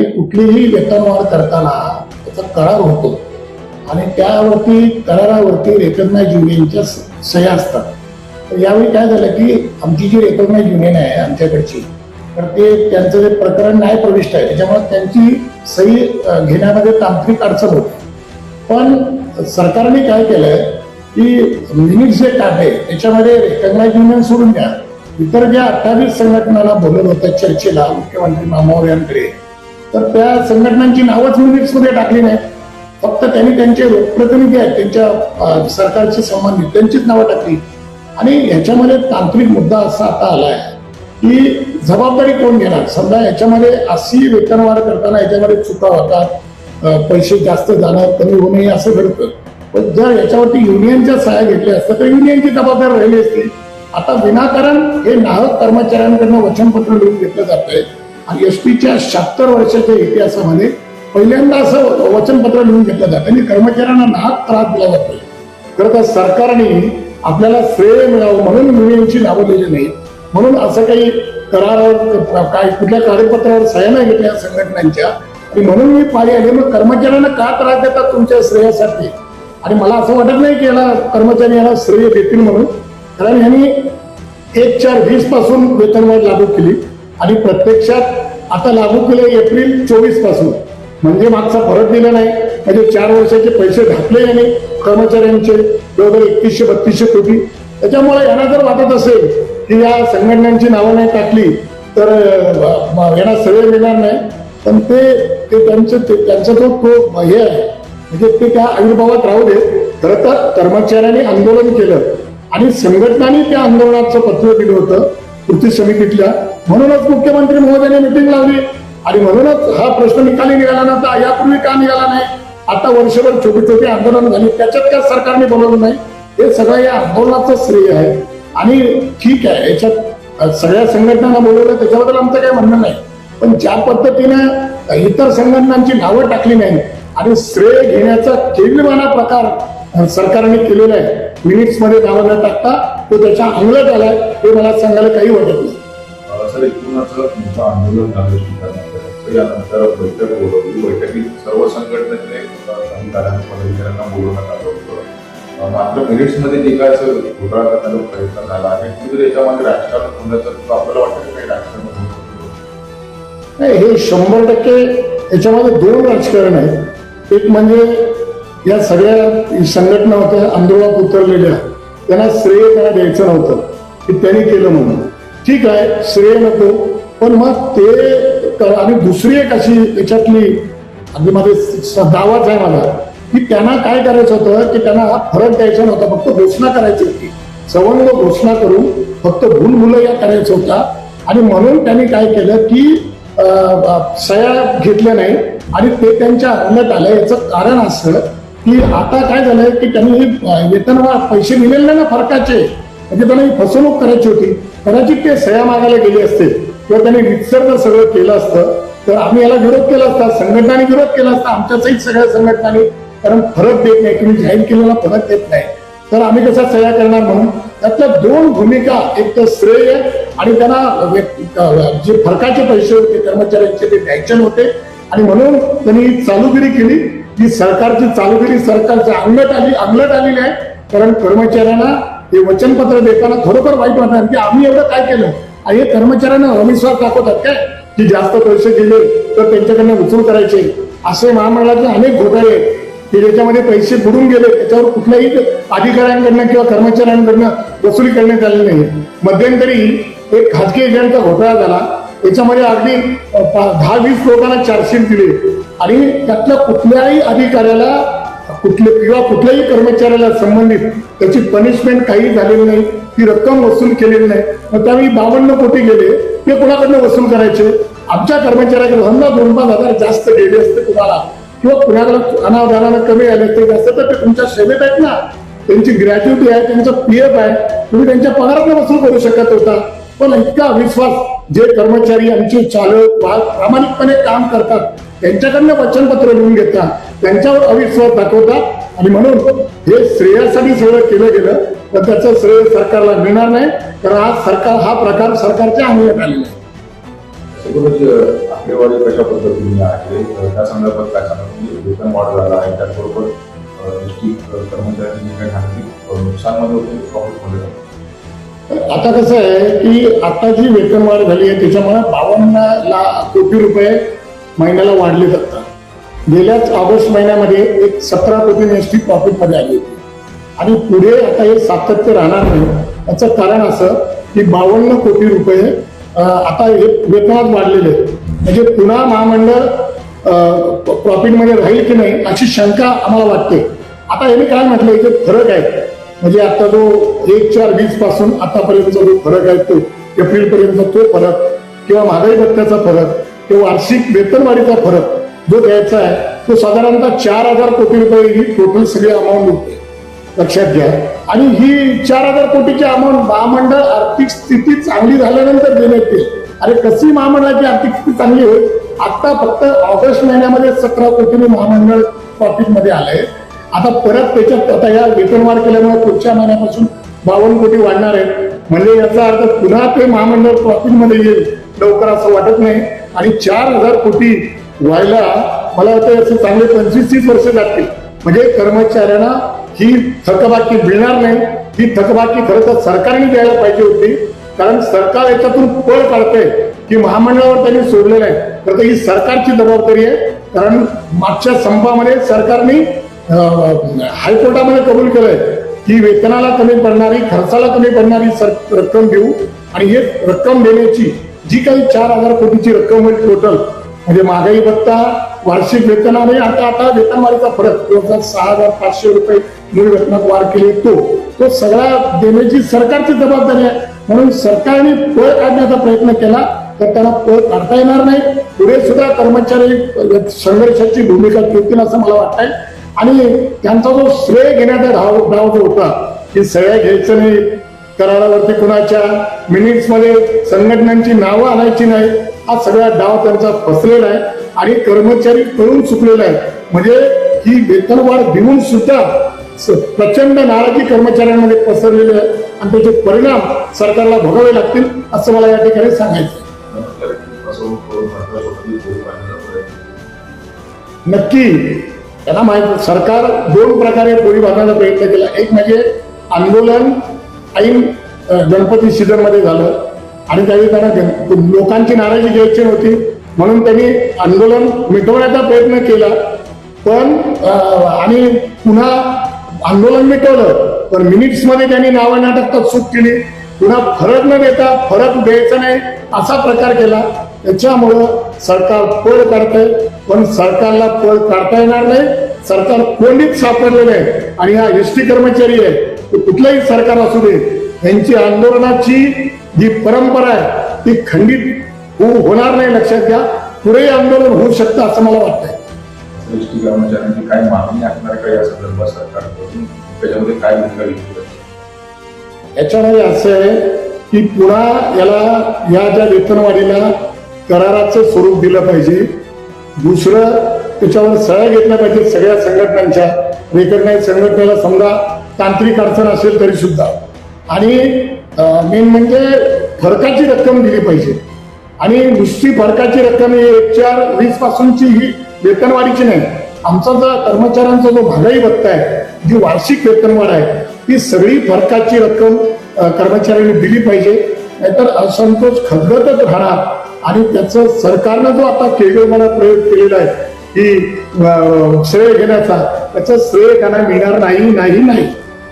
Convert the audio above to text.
की कुठलीही वेतनवाढ करताना त्याचा करार होतो. आणि त्यावरती करारावरती रेकग्नाइज युनियनच्या सह्या असतात. तर यावेळी काय झालं की आमची जी रेकग्नाइज युनियन आहे आमच्याकडची तर ते त्यांचं जे प्रकरण न्यायप्रविष्ट आहे त्याच्यामुळे त्यांची सही घेण्यामध्ये तांत्रिक अडचण होती. पण सरकारने काय केलंय की लिमिट जे आहे त्याच्यामध्ये रेकग्नाइज युनियन सोडून द्या. इतर ज्या अठ्ठावीस संघटनाला बोलवलं होतं चर्चेला मुख्यमंत्री मामावऱ्यांकडे तर त्या संघटनांची नावच मिनिट्समध्ये टाकली नाही. फक्त त्यांनी त्यांचे लोकप्रतिनिधी आहेत त्यांच्या अं, सरकारशी संबंधित त्यांचीच नावं टाकली. आणि ह्याच्यामध्ये तांत्रिक मुद्दा असा आता आलाय की जबाबदारी कोण घेणार? समजा याच्यामध्ये अशी वेतनवाढ करताना याच्यामध्ये चुका होतात पैसे जास्त जाणं कमी होणे असं घडतं. पण जर याच्यावरती युनियनच्या सहाय्या घेतल्या असत्या तर युनियनची जबाबदारी राहिली असती. आता विनाकारण हे नाहक कर्मचाऱ्यांकडनं वचनपत्र लिहून घेतलं जात आहे आणि एस टीच्या शहात्तर वर्षाच्या इतिहासामध्ये पहिल्यांदा असं वचनपत्र लिहून घेतलं जातं. आणि कर्मचाऱ्यांना नाहक त्रास दिला जातो खरं तर सरकारने आपल्याला श्रेय मिळावं म्हणून युनियनची नावं दिली नाही म्हणून असं काही करारावर काय कुठल्या कागदपत्रावर सह्या नाही घेतल्या संघटनांच्या. आणि म्हणून मी पाळी आले. मग कर्मचाऱ्यांना का त्रास देतात तुमच्या श्रेयासाठी? आणि मला असं वाटत नाही की याला कर्मचारी याला श्रेय देतील म्हणून. कारण यांनी एक चार वीसपासून वेतनवाढ लागू केली. आणि प्रत्यक्षात आता लागू केले एप्रिल चोवीसपासून. म्हणजे मागचा फरक दिला नाही. म्हणजे चार वर्षाचे पैसे घातले याने कर्मचाऱ्यांचे जवळजवळ एकतीसशे बत्तीसशे कोटी. त्याच्यामुळे यांना जर वाटत असेल की या संघटनांची नावं नाही टाकली तर यांना सवय मिळणार नाही. पण ते ते त्यांचं ते- त्यांचा जो तो हे आहे. म्हणजे ते त्या आविर्भावात राहू देत. खरं तर कर्मचाऱ्यांनी आंदोलन केलं. आणि संघटनांनी त्या आंदोलनाचं पत्र दिलं होतं. कृती समितीतल्या म्हणूनच मुख्यमंत्री महोदयाने मिटिंग लावली. आणि म्हणूनच हा प्रश्न निकाली निघाला नव्हता. यापूर्वी का निघाला नाही? आता वर्षभर छोटी छोटी आंदोलन झाली. त्याच्यात त्या सरकारने बोलवलं नाही? हे सगळं या आंदोलनाचं श्रेय आहे. आणि ठीक आहे याच्यात सगळ्या संघटनांना बोलवलं. त्याच्याबद्दल आमचं काही म्हणणं नाही. पण ज्या पद्धतीनं इतर संघटनांची नावं टाकली नाही आणि श्रेय घेण्याचा केविलवाना प्रकार सरकारने केलेला आहे. मिनिट्समध्ये नावं न टाकता तो त्याच्या अंगलट आलाय हे मला सांगायला काही वाटत नाही. अं, सर एकूणच तुमचं आंदोलन झालं यानंतर बैठक बोलवली. बैठकीत सर्व पदाधिकाऱ्यांना बोलवण्यात आलं होतं. मात्र मिनिट्समध्ये जे काय असं घोटाळा करण्याचा प्रयत्न झाला आणि कुठेतरी याच्यामध्ये राजकारण होण्याचं तर आपल्याला वाटतं काही राजकारण नाही हे शंभर टक्के याच्यामध्ये दोन राजकारण आहेत. एक म्हणजे या सगळ्या संघटना होत्या आंदोलनात उतरलेल्या. त्यांना श्रेय त्यांना द्यायचं नव्हतं. की त्यांनी केलं म्हणून. ठीक आहे श्रेय नको पण मग ते आणि दुसरी एक अशी याच्यातली अगदी माझे स- दावाच आहे मला की त्यांना काय करायचं होतं की त्यांना हा फरक द्यायचा नव्हता फक्त घोषणा करायची होती. सवंग घोषणा करून फक्त भूलभुलैया करायचं होता आणि म्हणून त्यांनी काय केलं की अं, घेतल्या नाही आणि ते त्यांच्या अंगणात आलं याचं कारण असं की आता काय झालंय की त्यांनी वेतनवा पैसे दिलेले ना फरकाचे म्हणजे त्यांना ही फसवणूक करायची होती. कदाचित ते सह्या मागायला गेले असते किंवा त्यांनी रितसर जर सगळं केलं असतं तर आम्ही याला विरोध केला असता संघटनाने विरोध केला असता आमच्या सहित सगळ्या संघटनांनी कारण फरक देत नाही तुम्ही जाहीर केलेला फरक देत नाही. तर आम्ही कसा सह्या करणार म्हणून? त्यातल्या दोन भूमिका एक तर श्रेय आणि त्यांना जे फरकाचे पैसे होते कर्मचाऱ्यांचे ते द्यायचे होते आणि म्हणून त्यांनी चालूगिरी केली. ती सरकारची चालूगिरी सरकारच्या अंगलट आली अंगलट आलेली आहे कारण कर्मचाऱ्यांना हे वचनपत्र देताना खरोखर वाईट वाटणार की आम्ही एवढं काय केलं? आणि हे कर्मचाऱ्यांना अविश्वास दाखवतात काय? की जास्त पैसे दिले तर त्यांच्याकडनं वसूल करायचे. असे महामंडळाचे अनेक घोटाळे की ज्याच्यामध्ये पैसे बुडून गेले त्याच्यावर कुठल्याही अधिकाऱ्यांकडनं किंवा कर्मचाऱ्यांकडनं वसुली करण्यात आली नाही. मध्यंतरी एक खाजगी एजंटचा घोटाळा झाला. त्याच्यामध्ये अगदी दहा वीस लोकांना चार्जशीट दिली. आणि त्यातल्या कुठल्याही अधिकाऱ्याला कुठले किंवा कुठल्याही कर्मचाऱ्याला संबंधित त्याची पनिशमेंट काही झालेली नाही ती रक्कम वसूल केलेली नाही. मग त्यावेळी बावन्न कोटी गेले ते कोणाकडनं वसूल करायचे? आमच्या कर्मचाऱ्याकडे समजा दोन पाच हजार जास्त गेले असते कुणाला किंवा कुणाकडे अनावधानानं कमी आले असते जास्त तर ते तुमच्या सेवेत आहेत ना. त्यांची ग्रॅच्युटी आहे त्यांचं पीएफ आहे. तुम्ही त्यांच्या पगारातनं वसूल करू शकत होता. पण इतका विश्वास जे कर्मचारी आमचे चालक वाहक प्रामाणिकपणे काम करतात त्यांच्याकडनं वचनपत्र लिहून घेतात त्यांच्यावर अविश्वास दाखवतात. आणि म्हणून हे श्रेयासाठी सगळं केलं गेलं तर त्याचं श्रेय सरकारला मिळणार नाही. तर आज सरकार हा प्रकार सरकारच्या अंगणात आलेला आहे. सगळंच आकडेवारी कशा पद्धतीने आहे त्या संदर्भात काय सांगा म्हणजे वेतन वाढ झाला आहे त्याचबरोबर कर्मचाऱ्यांनी काही नुकसानमध्ये होते प्रॉफिटमध्ये आता कसं आहे की आता जी वेतनवाढ झाली आहे त्याच्यामुळे बावन्न ला कोटी रुपये महिन्याला वाढले जातात. गेल्याच ऑगस्ट महिन्यामध्ये एक सतरा कोटी निश्चित प्रॉफिटमध्ये आली होती. आणि पुढे आता हे सातत्य राहणार नाही. याचं कारण असं की बावन्न कोटी रुपये आता हे वेतनात वाढलेले आहेत. म्हणजे पुन्हा महामंडळ प्रॉफिटमध्ये राहील की नाही अशी शंका आम्हाला वाटते. आता याने काय म्हटलं इथे फरक आहे. म्हणजे आता जो एक चार वीसपासून आतापर्यंतचा जो फरक आहे तो एप्रिल पर्यंत तो फरक किंवा महागाई भत्त्याचा फरक किंवा वार्षिक वेतनवाढीचा फरक जो द्यायचा आहे तो साधारणतः चार हजार कोटी रुपये ही टोटल सगळी अमाऊंट होते. लक्षात घ्या. आणि ही चार हजार कोटीची अमाऊंट महामंडळ आर्थिक स्थिती चांगली झाल्यानंतर देण्यात येईल. अरे कशी महामंडळाची आर्थिक स्थिती चांगली होईल? आता फक्त ऑगस्ट महिन्यामध्ये सतरा कोटीने महामंडळ प्रॉफिटमध्ये आलंय. आता परत त्याच्यात आता या वेतनवाढ केल्यामुळे पुढच्या महिन्यापासून बावन्न कोटी वाढणार आहेत. म्हणजे याचा अर्थ पुन्हा ते महामंडळ प्रॉफिटमध्ये येईल लवकर असं वाटत नाही. आणि चार हजार कोटी व्हायला मला वाटतं असं चांगले पंचवीस तीस वर्ष लागतील. म्हणजे कर्मचाऱ्यांना ही थकबाकी मिळणार नाही. ही थकबाकी खरं तर सरकारने द्यायला पाहिजे होती. कारण सरकार याच्यातून पळ काढतंय की महामंडळावर त्यांनी सोडलेलं आहे. तर ही सरकारची जबाबदारी आहे. कारण मागच्या संपामध्ये सरकारने हायकोर्टामध्ये कबूल केलंय. ही वेतनाला कमी पडणारी खर्चाला कमी पडणारी रक्कम देऊ आणि हे रक्कम देण्याची जी काही चार हजार कोटीची रक्कम होईल टोटल म्हणजे महागाई भत्ता वार्षिक वेतन आणि आता आता वेतनवाढीचा फरक दोन हजार सहा हजार पाचशे रुपये मूळ वेतनात वाढ केली तो. तो सगळा देण्याची सरकारची जबाबदारी आहे. म्हणून सरकारने पळ काढण्याचा प्रयत्न केला तर त्याला पळ काढता येणार नाही. पुढे सुद्धा कर्मचारी संघर्षाची भूमिका घेतील असं मला वाटतंय. आणि त्यांचा जो श्रेय घेण्याचा धाव डाव जो होता की सगळ्या घ्यायचं नाही करारावरती कुणाच्या मिनिट्समध्ये संघटनांची नावं आणायची नाही हा सगळा डाव त्यांचा फसलेला आहे आणि कर्मचारी कळून चुकलेला आहे. म्हणजे ही वेतनवाढ देऊन सुद्धा प्रचंड नाराजी कर्मचाऱ्यांमध्ये पसरलेली आहे आणि त्याचे परिणाम सरकारला भोगावे लागतील असं मला या ठिकाणी सांगायचं नक्की. त्यांना माहीत सरकार दोन प्रकारे पोळी बांधण्याचा प्रयत्न केला. एक म्हणजे आंदोलन ऐन गणपती सीझनमध्ये झालं. आणि त्यावेळी त्यांना लोकांची नाराजी घ्यायची होती म्हणून त्यांनी आंदोलन मिटवण्याचा प्रयत्न केला. पण आणि पुन्हा आंदोलन मिटवलं. पण मिनिट्समध्ये त्यांनी नावं नाटक चूक केली. पुन्हा फरक न देता फरक द्यायचा नाही असा प्रकार केला. त्याच्यामुळं सरकार पळ काढतंय पण सरकारला पळ काढता येणार नाही. सरकार कोंडीत सापडलेलं आहे आणि हा एस टी कर्मचारी आहे. ते कुठलंही सरकार असू दे यांची आंदोलनाची जी परंपरा आहे ती खंडित होऊ होणार नाही लक्षात घ्या. पुढे आंदोलन होऊ शकतं असं मला वाटतंय. एस टी कर्मचाऱ्यांची काय मागणी असणार का या संदर्भात सरकारकडून? त्याच्यामध्ये काय भूमिका घेतली? याच्यामध्ये असं आहे की पुन्हा याला या ज्या वेतनवाढीला कराराचं स्वरूप दिलं पाहिजे. दुसरं त्याच्यावर सह्या घेतल्या पाहिजे सगळ्या संघटनांच्या. रेकग्नाईज संघटनेला समजा तांत्रिक अडचण असेल तरी सुद्धा आणि मेन म्हणजे फरकाची रक्कम दिली पाहिजे. आणि नुसती फरकाची रक्कम ही एक चार वीस पासूनची ही वेतनवाढीची नाही. आमचा जो कर्मचाऱ्यांचा जो भागाई भत्ता आहे जी वार्षिक वेतनवाढ आहे ती सगळी फरकाची रक्कम कर्मचाऱ्यांनी दिली पाहिजे. नाहीतर असंतोष खदगतच राहणार. आणि त्याचं सरकारनं जो आता केळवेमाला प्रयोग केलेला आहे की श्रेय घेण्याचा त्याचं श्रेय त्यांना मिळणार नाही नाही नाही.